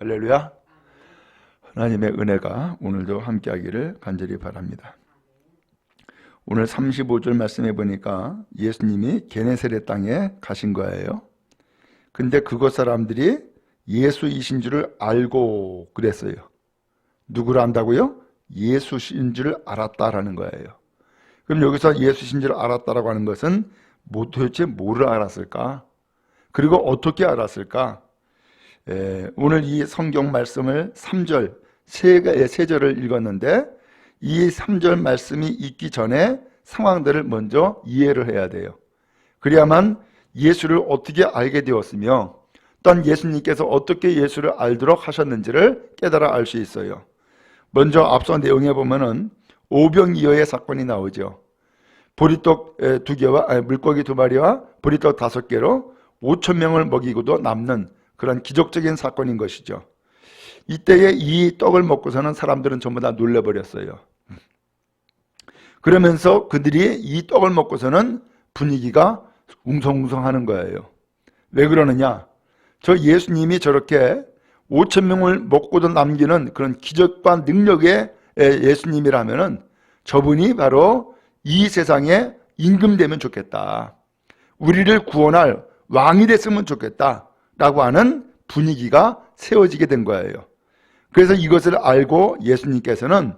할렐루야. 하나님의 은혜가 오늘도 함께하기를 간절히 바랍니다. 오늘 35절 말씀해 보니까 예수님이 게네세렛 땅에 가신 거예요. 근데 그곳 사람들이 예수이신 줄을 알고 그랬어요. 누구를 안다고요? 예수신 줄 알았다라는 거예요. 그럼 여기서 예수신 줄 알았다라고 하는 것은 뭐 도대체 뭐를 알았을까? 그리고 어떻게 알았을까? 에, 오늘 이 성경 말씀을 3절, 세, 세 절을 읽었는데 이 3절 말씀이 있기 전에 상황들을 먼저 이해를 해야 돼요. 그래야만 예수를 어떻게 알게 되었으며 또한 예수님께서 어떻게 예수를 알도록 하셨는지를 깨달아 알 수 있어요. 먼저 앞서 내용에 보면은 오병이어의 사건이 나오죠. 보리떡 두 개와 아니, 물고기 두 마리와 보리떡 다섯 개로 5천 명을 먹이고도 남는 그런 기적적인 사건인 것이죠. 이때에 이 떡을 먹고서는 사람들은 전부 다 놀래버렸어요. 그러면서 그들이 이 떡을 먹고서는 분위기가 웅성웅성 하는 거예요. 왜 그러느냐? 저 예수님이 저렇게 5천 명을 먹고도 남기는 그런 기적과 능력의 예수님이라면은 저분이 바로 이 세상에 임금되면 좋겠다. 우리를 구원할 왕이 됐으면 좋겠다 라고 하는 분위기가 세워지게 된 거예요. 그래서 이것을 알고 예수님께서는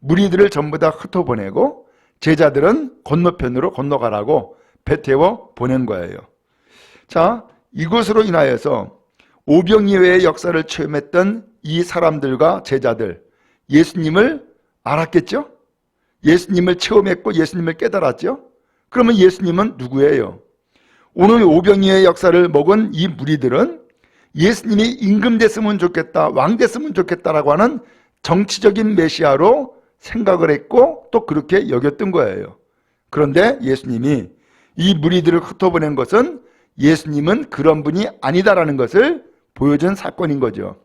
무리들을 전부 다 흩어보내고 제자들은 건너편으로 건너가라고 배 태워 보낸 거예요. 자, 이것으로 인하여서 오병이어의 역사를 체험했던 이 사람들과 제자들, 예수님을 알았겠죠? 예수님을 체험했고 예수님을 깨달았죠? 그러면 예수님은 누구예요? 오늘 오병이어의 역사를 먹은 이 무리들은 예수님이 임금 됐으면 좋겠다, 왕 됐으면 좋겠다라고 하는 정치적인 메시아로 생각을 했고 또 그렇게 여겼던 거예요. 그런데 예수님이 이 무리들을 흩어보낸 것은 예수님은 그런 분이 아니다라는 것을 보여준 사건인 거죠.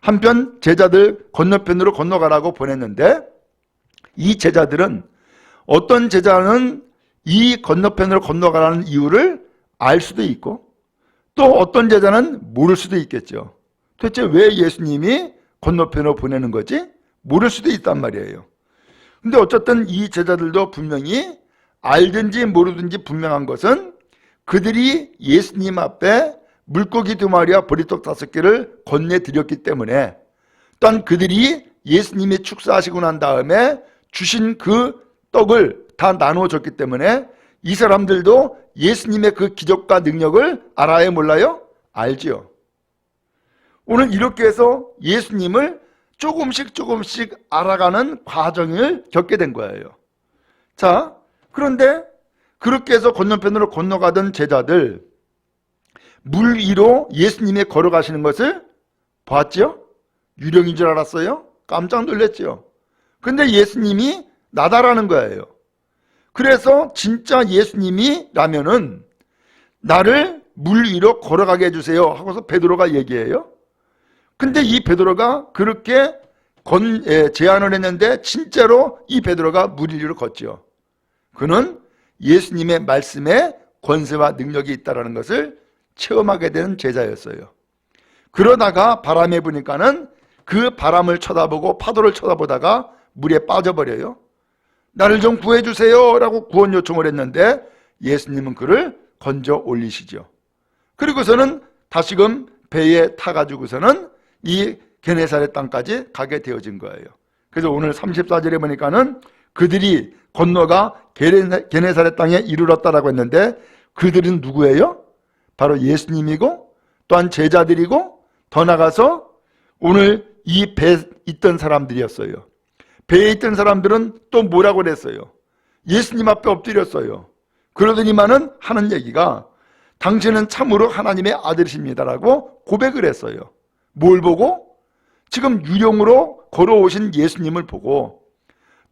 한편 제자들 건너편으로 건너가라고 보냈는데 이 제자들은 어떤 제자는 이 건너편으로 건너가라는 이유를 알 수도 있고 또 어떤 제자는 모를 수도 있겠죠. 도대체 왜 예수님이 건너편으로 보내는 거지? 모를 수도 있단 말이에요. 근데 어쨌든 이 제자들도 분명히 알든지 모르든지 분명한 것은 그들이 예수님 앞에 물고기 두 마리와 보리떡 다섯 개를 건네드렸기 때문에 또한 그들이 예수님이 축사하시고 난 다음에 주신 그 떡을 다 나누어줬기 때문에 이 사람들도 예수님의 그 기적과 능력을 알아요 몰라요? 알지요. 오늘 이렇게 해서 예수님을 조금씩 조금씩 알아가는 과정을 겪게 된 거예요. 자, 그런데 그렇게 해서 건너편으로 건너가던 제자들 물 위로 예수님이 걸어가시는 것을 봤죠? 유령인 줄 알았어요? 깜짝 놀랐죠? 근데 예수님이 나다라는 거예요. 그래서 진짜 예수님이라면은 나를 물 위로 걸어가게 해주세요 하고서 베드로가 얘기해요. 근데 이 베드로가 그렇게 건, 예, 제안을 했는데 진짜로 이 베드로가 물 위로 걷죠. 그는 예수님의 말씀에 권세와 능력이 있다는 것을 체험하게 되는 제자였어요. 그러다가 바람에 부니까는 그 바람을 쳐다보고 파도를 쳐다보다가 물에 빠져버려요. 나를 좀 구해주세요 라고 구원 요청을 했는데 예수님은 그를 건져 올리시죠. 그리고서는 다시금 배에 타가지고서는 이 게네사렛 땅까지 가게 되어진 거예요. 그래서 오늘 34절에 보니까는 그들이 건너가 게네사렛 땅에 이르렀다라고 했는데 그들은 누구예요? 바로 예수님이고 또한 제자들이고 더 나가서 오늘 이 배에 있던 사람들이었어요. 배에 있던 사람들은 또 뭐라고 그랬어요? 예수님 앞에 엎드렸어요. 그러더니만은 하는 얘기가 당신은 참으로 하나님의 아들이십니다라고 고백을 했어요. 뭘 보고? 지금 유령으로 걸어오신 예수님을 보고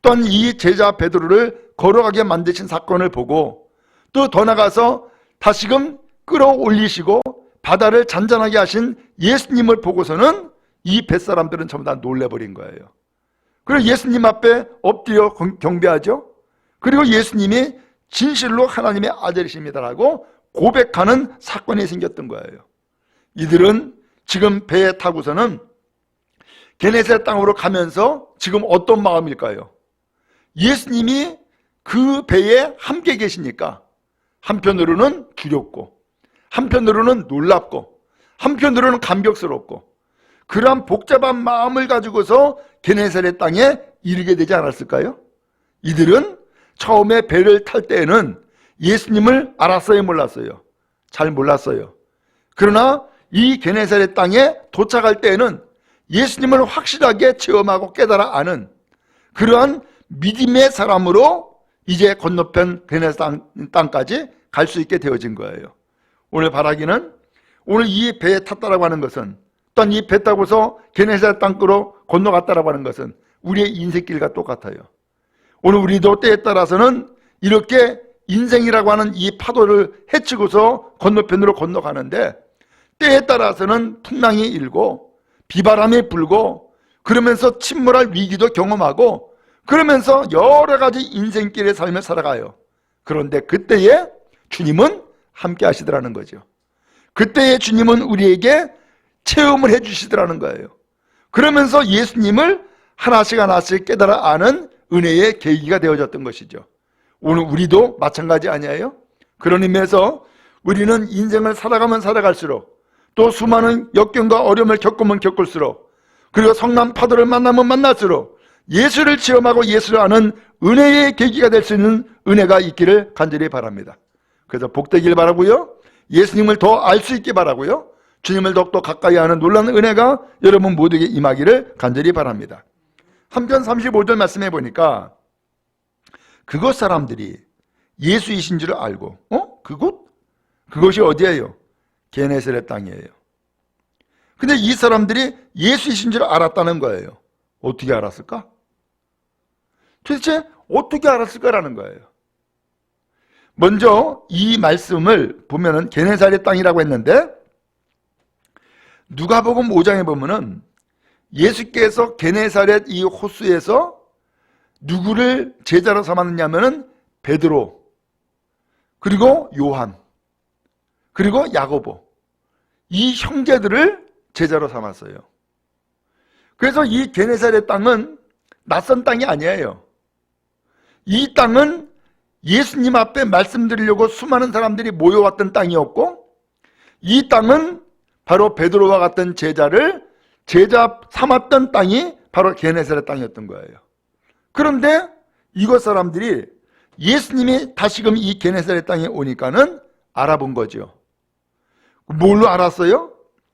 또한 이 제자 베드로를 걸어가게 만드신 사건을 보고 또 더 나가서 다시금 끌어올리시고 바다를 잔잔하게 하신 예수님을 보고서는 이 뱃사람들은 전부 다 놀래버린 거예요. 그리고 예수님 앞에 엎드려 경배하죠. 그리고 예수님이 진실로 하나님의 아들이십니다라고 고백하는 사건이 생겼던 거예요. 이들은 지금 배에 타고서는 게네사렛 땅으로 가면서 지금 어떤 마음일까요? 예수님이 그 배에 함께 계시니까 한편으로는 두렵고 한편으로는 놀랍고 한편으로는 감격스럽고 그러한 복잡한 마음을 가지고서 게네사렛 땅에 이르게 되지 않았을까요? 이들은 처음에 배를 탈 때에는 예수님을 알았어요, 몰랐어요? 잘 몰랐어요. 그러나 이 게네사렛 땅에 도착할 때에는 예수님을 확실하게 체험하고 깨달아 아는 그러한 믿음의 사람으로 이제 건너편 게네사렛 땅까지 갈 수 있게 되어진 거예요. 오늘 바라기는 오늘 이 배에 탔다라고 하는 것은 또한 이배 타고서 게네사렛 땅으로 건너갔다라고 하는 것은 우리의 인생길과 똑같아요. 오늘 우리도 때에 따라서는 이렇게 인생이라고 하는 이 파도를 헤치고서 건너편으로 건너가는데 때에 따라서는 풍랑이 일고 비바람이 불고 그러면서 침몰할 위기도 경험하고 그러면서 여러 가지 인생길의 삶을 살아가요. 그런데 그때에 주님은 함께 하시더라는 거죠. 그때에 주님은 우리에게 체험을 해 주시더라는 거예요. 그러면서 예수님을 하나씩 하나씩 깨달아 아는 은혜의 계기가 되어졌던 것이죠. 오늘 우리도 마찬가지 아니에요? 그런 의미에서 우리는 인생을 살아가면 살아갈수록 또 수많은 역경과 어려움을 겪으면 겪을수록 그리고 성남 파도를 만나면 만날수록 예수를 체험하고 예수를 아는 은혜의 계기가 될 수 있는 은혜가 있기를 간절히 바랍니다. 그래서 복되길 바라고요. 예수님을 더 알 수 있게 바라고요. 주님을 더욱더 가까이 하는 놀라는 은혜가 여러분 모두에게 임하기를 간절히 바랍니다. 한편 35절 말씀해 보니까 그곳 사람들이 예수이신 줄 알고 어? 그곳? 그곳이 어디예요? 게네스렛 땅이에요. 근데 이 사람들이 예수이신 줄 알았다는 거예요. 어떻게 알았을까? 도대체 어떻게 알았을까라는 거예요. 먼저 이 말씀을 보면은 게네사렛 땅이라고 했는데 누가복음 5장에 보면은 예수께서 게네사렛 이 호수에서 누구를 제자로 삼았느냐면은 베드로 그리고 요한 그리고 야고보 이 형제들을 제자로 삼았어요. 그래서 이 게네사렛 땅은 낯선 땅이 아니에요. 이 땅은 예수님 앞에 말씀드리려고 수많은 사람들이 모여왔던 땅이었고 이 땅은 바로 베드로와 같은 제자를 제자 삼았던 땅이 바로 게네사렛 땅이었던 거예요. 그런데 이곳 사람들이 예수님이 다시금 이 게네사렛 땅에 오니까는 알아본 거죠. 뭘로 알았어요?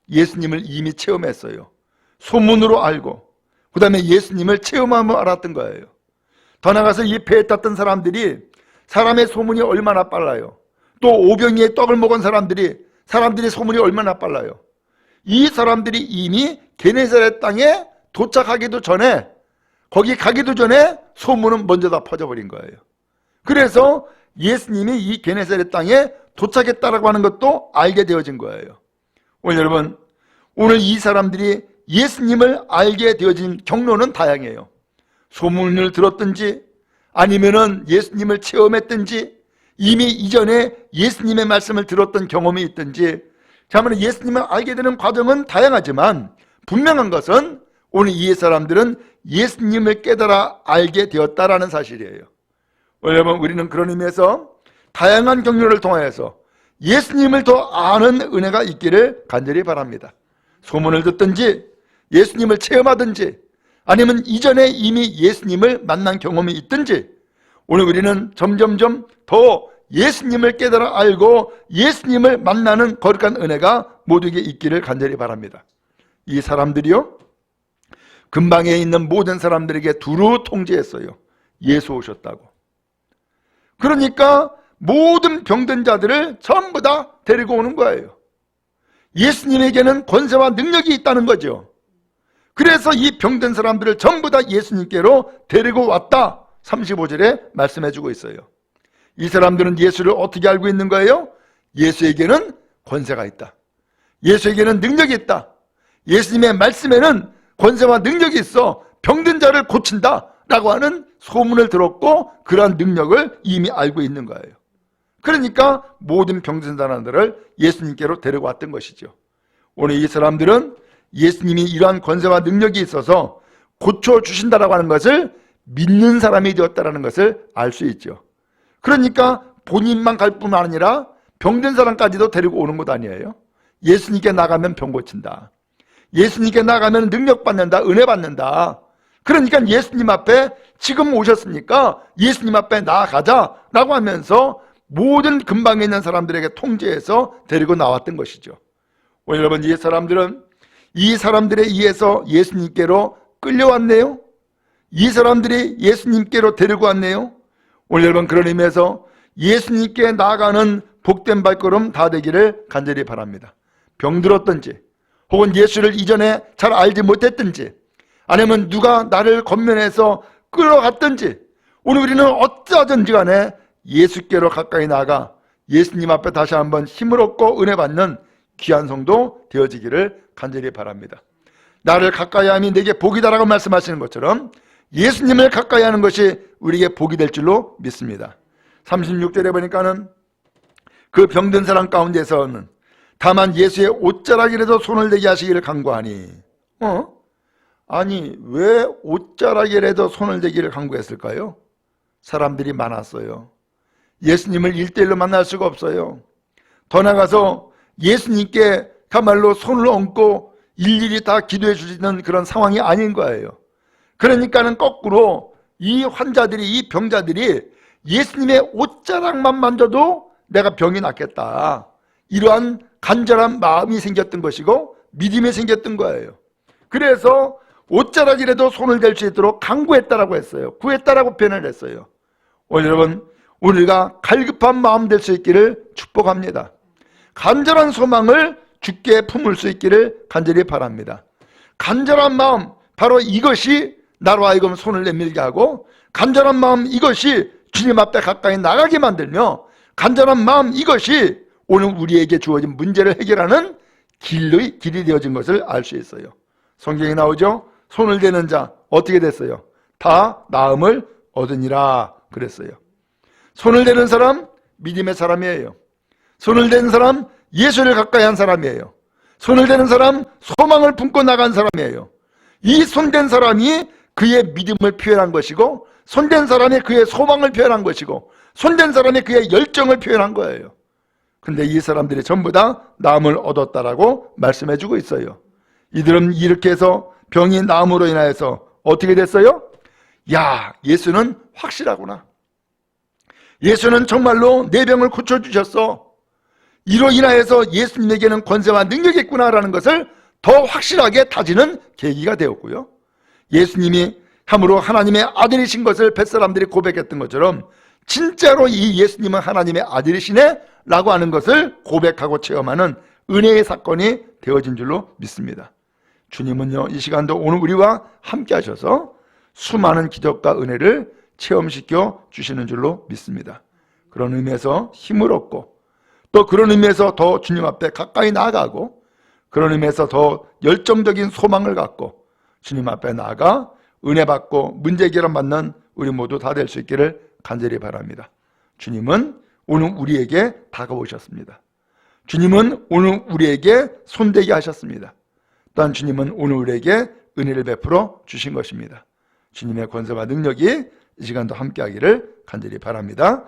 예수님을 이미 체험했어요. 소문으로 알고 그 다음에 예수님을 체험하며 알았던 거예요. 더 나가서 이 배에 탔던 사람들이 사람의 소문이 얼마나 빨라요. 또 오병이의 떡을 먹은 사람들이 사람들의 소문이 얼마나 빨라요. 이 사람들이 이미 게네사렛 땅에 도착하기도 전에 거기 가기도 전에 소문은 먼저 다 퍼져버린 거예요. 그래서 예수님이 이 게네사렛 땅에 도착했다라고 하는 것도 알게 되어진 거예요. 오늘 여러분, 오늘 이 사람들이 예수님을 알게 되어진 경로는 다양해요. 소문을 들었든지 아니면은 예수님을 체험했든지 이미 이전에 예수님의 말씀을 들었던 경험이 있든지 자면 예수님을 알게 되는 과정은 다양하지만 분명한 것은 오늘 이 사람들은 예수님을 깨달아 알게 되었다라는 사실이에요. 여러분 우리는 그런 의미에서 다양한 경로를 통하여서 예수님을 더 아는 은혜가 있기를 간절히 바랍니다. 소문을 듣든지 예수님을 체험하든지 아니면 이전에 이미 예수님을 만난 경험이 있든지 오늘 우리는 점점점 더 예수님을 깨달아 알고 예수님을 만나는 거룩한 은혜가 모두에게 있기를 간절히 바랍니다. 이 사람들이요 근방에 있는 모든 사람들에게 두루 통제했어요. 예수 오셨다고. 그러니까 모든 병든 자들을 전부 다 데리고 오는 거예요. 예수님에게는 권세와 능력이 있다는 거죠. 그래서 이 병든 사람들을 전부 다 예수님께로 데리고 왔다. 35절에 말씀해 주고 있어요. 이 사람들은 예수를 어떻게 알고 있는 거예요? 예수에게는 권세가 있다. 예수에게는 능력이 있다. 예수님의 말씀에는 권세와 능력이 있어 병든 자를 고친다. 라고 하는 소문을 들었고 그러한 능력을 이미 알고 있는 거예요. 그러니까 모든 병든 사람들을 예수님께로 데려왔던 것이죠. 오늘 이 사람들은 예수님이 이러한 권세와 능력이 있어서 고쳐주신다라고 하는 것을 믿는 사람이 되었다는 것을 알 수 있죠. 그러니까 본인만 갈 뿐만 아니라 병든 사람까지도 데리고 오는 것 아니에요. 예수님께 나가면 병 고친다. 예수님께 나가면 능력 받는다. 은혜 받는다. 그러니까 예수님 앞에 지금 오셨으니까 예수님 앞에 나아가자 라고 하면서 모든 근방에 있는 사람들에게 통제해서 데리고 나왔던 것이죠. 오늘 여러분 이 사람들은 이 사람들에 의해서 예수님께로 끌려왔네요. 이 사람들이 예수님께로 데리고 왔네요. 오늘 여러분 그런 의미에서 예수님께 나아가는 복된 발걸음 다 되기를 간절히 바랍니다. 병들었든지 혹은 예수를 이전에 잘 알지 못했든지 아니면 누가 나를 겉면해서 끌어갔든지 오늘 우리는 어쩌든지 간에 예수께로 가까이 나가 예수님 앞에 다시 한번 힘을 얻고 은혜 받는 귀한 성도 되어지기를 간절히 바랍니다. 나를 가까이 함이 내게 복이다라고 말씀하시는 것처럼 예수님을 가까이 하는 것이 우리에게 복이 될 줄로 믿습니다. 36절에 보니까는 그 병든 사람 가운데서는 다만 예수의 옷자락이라도 손을 대게 하시기를 간구하니 어? 아니 왜 옷자락이라도 손을 대기를 간구했을까요? 사람들이 많았어요. 예수님을 일대일로 만날 수가 없어요. 더 나가서 예수님께 가말로 손을 얹고 일일이 다 기도해 주시는 그런 상황이 아닌 거예요. 그러니까는 거꾸로 이 환자들이 이 병자들이 예수님의 옷자락만 만져도 내가 병이 낫겠다. 이러한 간절한 마음이 생겼던 것이고 믿음이 생겼던 거예요. 그래서 옷자락이라도 손을 댈 수 있도록 강구했다라고 했어요. 구했다라고 표현을 했어요. 오늘 여러분 우리가 갈급한 마음 될 수 있기를 축복합니다. 간절한 소망을 주께 품을 수 있기를 간절히 바랍니다. 간절한 마음 바로 이것이 나로 하여금 손을 내밀게 하고 간절한 마음 이것이 주님 앞에 가까이 나가게 만들며 간절한 마음 이것이 오늘 우리에게 주어진 문제를 해결하는 길의 길이 되어진 것을 알 수 있어요. 성경에 나오죠. 손을 대는 자 어떻게 됐어요? 다 나음을 얻으니라 그랬어요. 손을 대는 사람 믿음의 사람이에요. 손을 대는 사람 예수를 가까이 한 사람이에요. 손을 대는 사람 소망을 품고 나간 사람이에요. 이 손댄 사람이 그의 믿음을 표현한 것이고 손댄 사람이 그의 소망을 표현한 것이고 손댄 사람이 그의 열정을 표현한 거예요. 근데 이 사람들이 전부 다 나음을 얻었다라고 말씀해 주고 있어요. 이들은 이렇게 해서 병이 나음으로 인하여서 어떻게 됐어요? 야, 예수는 확실하구나. 예수는 정말로 내 병을 고쳐주셨어. 이로 인하여서 예수님에게는 권세와 능력이 있구나라는 것을 더 확실하게 다지는 계기가 되었고요. 예수님이 참으로 하나님의 아들이신 것을 뱃사람들이 고백했던 것처럼 진짜로 이 예수님은 하나님의 아들이시네 라고 하는 것을 고백하고 체험하는 은혜의 사건이 되어진 줄로 믿습니다. 주님은요 이 시간도 오늘 우리와 함께 하셔서 수많은 기적과 은혜를 체험시켜 주시는 줄로 믿습니다. 그런 의미에서 힘을 얻고 또 그런 의미에서 더 주님 앞에 가까이 나아가고 그런 의미에서 더 열정적인 소망을 갖고 주님 앞에 나아가 은혜 받고 문제 해결 받는 우리 모두 다 될 수 있기를 간절히 바랍니다. 주님은 오늘 우리에게 다가오셨습니다. 주님은 오늘 우리에게 손대게 하셨습니다. 또한 주님은 오늘 우리에게 은혜를 베풀어 주신 것입니다. 주님의 권세와 능력이 이 시간도 함께 하기를 간절히 바랍니다.